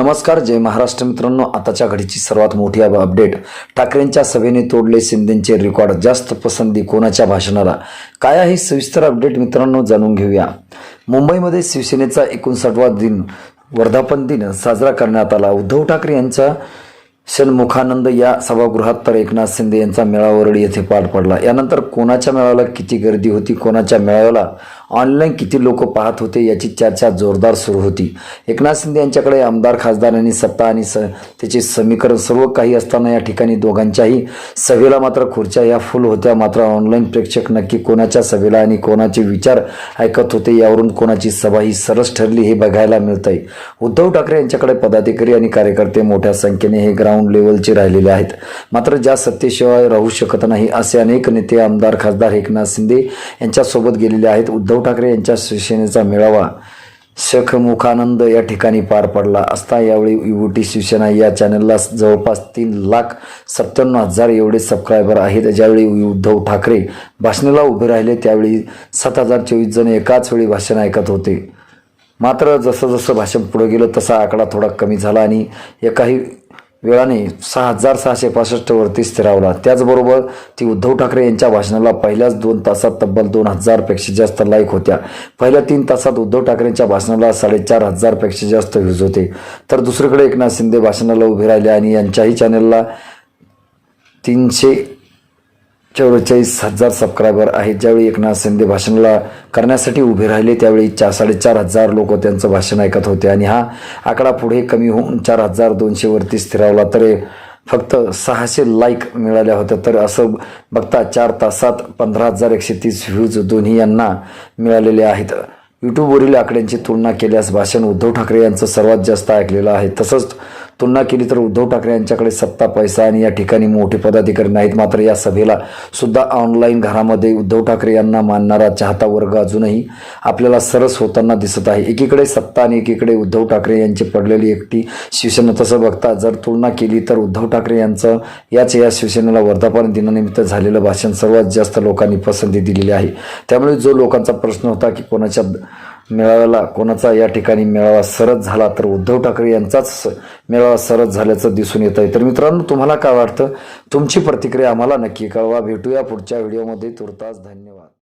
नमस्कार जय महाराष्ट्र मित्रांनो. आताच्या घडीची सर्वात मोठी अपडेट ठाकरेंच्या सभेने तोडले शिंदेचे रेकॉर्ड जास्त पसंती कोणाच्या भाषणाला? काय आहे सविस्तर अपडेट मित्रांनो जाणून घेऊया. मुंबईमध्ये शिवसेनेचा एकोणसाठवा दिन वर्धापन दिन साजरा करण्यात आला. उद्धव ठाकरे यांचा शनमुखानंद या सभागृहात तर एकनाथ शिंदे यांचा मेळावरडी येथे पार पडला. यानंतर कोणाच्या मेळाव्याला किती गर्दी होती कोणाच्या मेळाव्याला ऑनलाईन किती लोक पाहत होते याची चर्चा जोरदार सुरू होती. एकनाथ शिंदे यांच्याकडे आमदार खासदार यांनी सत्ता आणि स त्याचे समीकरण सर्व काही असताना या ठिकाणी दोघांच्याही सभेला मात्र खुर्च्या या फुल होत्या. मात्र ऑनलाईन प्रेक्षक नक्की कोणाच्या सभेला आणि कोणाचे विचार ऐकत होते यावरून कोणाची सभा ही सरस ठरली हे बघायला मिळतंय. उद्धव ठाकरे यांच्याकडे पदाधिकारी आणि कार्यकर्ते मोठ्या संख्येने हे ग्राउंड लेवलचे राहिलेले आहेत. मात्र ज्या सत्तेशिवाय राहू शकत नाही असे अनेक नेते आमदार खासदार एकनाथ शिंदे यांच्यासोबत गेलेले आहेत. उद्धव ठाकरे यांच्या शिवसेनेचा मेळावा शखमुखानंद या ठिकाणी पार पडला असता यावेळी युवटी शिवसेना या चॅनलला जवळपास तीन लाख सत्त्याण्णव हजार एवढे सबस्क्रायबर आहेत. ज्यावेळी उद्धव ठाकरे भाषणाला उभे राहिले त्यावेळी सात हजार चोवीस जण एकाच वेळी भाषण ऐकत होते. मात्र जसं जसं भाषण पुढे गेलं तसा आकडा थोडा कमी झाला आणि एकाही वेळाने सहा हजार सहाशे पासष्टवरती स्थिरावला. त्याचबरोबर ती उद्धव ठाकरे यांच्या भाषणाला पहिल्याच दोन तासात तब्बल दोन हजारपेक्षा जास्त लाईक होत्या. पहिल्या तीन तासात उद्धव ठाकरेंच्या भाषणाला साडेचार हजारपेक्षा जास्त व्ह्यूज होते. तर दुसरीकडे एकनाथ शिंदे भाषणाला उभे राहिले आणि यांच्याही चॅनलला तीनशे चौवेचाळीस हजार सबस्क्रायबर आहेत ज्यावेळी एकनाथ शिंदे भाषणाला करण्यासाठी उभे राहिले त्यावेळी चार साडेचार हजार लोक त्यांचं भाषण ऐकत होते. आणि हा आकडा पुढे कमी होऊन चार हजार दोनशेवरती स्थिरावला. तर फक्त सहाशे लाईक मिळाल्या होत्या. तर असं बघता चार तासात पंधरा हजार एकशे तीस व्ह्यूज दोन्ही यांना मिळालेले आहेत. यूट्यूबवरील आकड्यांची तुलना केल्यास भाषण उद्धव ठाकरे यांचं सर्वात जास्त ऐकलेलं आहे. तसंच तुलना केली तर उद्धव ठाकरे यांच्याकडे सत्ता पैसा आणि या ठिकाणी मोठे पदाधिकारी नाहीत. मात्र या सभेला सुद्धा ऑनलाईन घरामध्ये उद्धव ठाकरे यांना मानणारा चाहता वर्ग अजूनही आपल्याला सरस होताना दिसत आहे. एकीकडे सत्ता आणि एकीकडे उद्धव ठाकरे यांची पडलेली एकटी शिवसेना तसं बघता जर तुलना केली तर उद्धव ठाकरे यांचं याच या शिवसेनेला वर्धापन दिनानिमित्त झालेलं भाषण सर्वात जास्त लोकांनी पसंती दिलेली आहे. त्यामुळे जो लोकांचा प्रश्न होता की कोणाच्या मेळाव्याला कोणाचा या ठिकाणी मेळावा सरस झाला तर उद्धव ठाकरे यांचाच मेळावा सरस झाल्याचं दिसून येत आहे तर मित्रांनो तुम्हाला काय वाटतं? तुमची प्रतिक्रिया आम्हाला नक्की कळवा. भेटूया पुढच्या व्हिडिओमध्ये. तुर्तास धन्यवाद.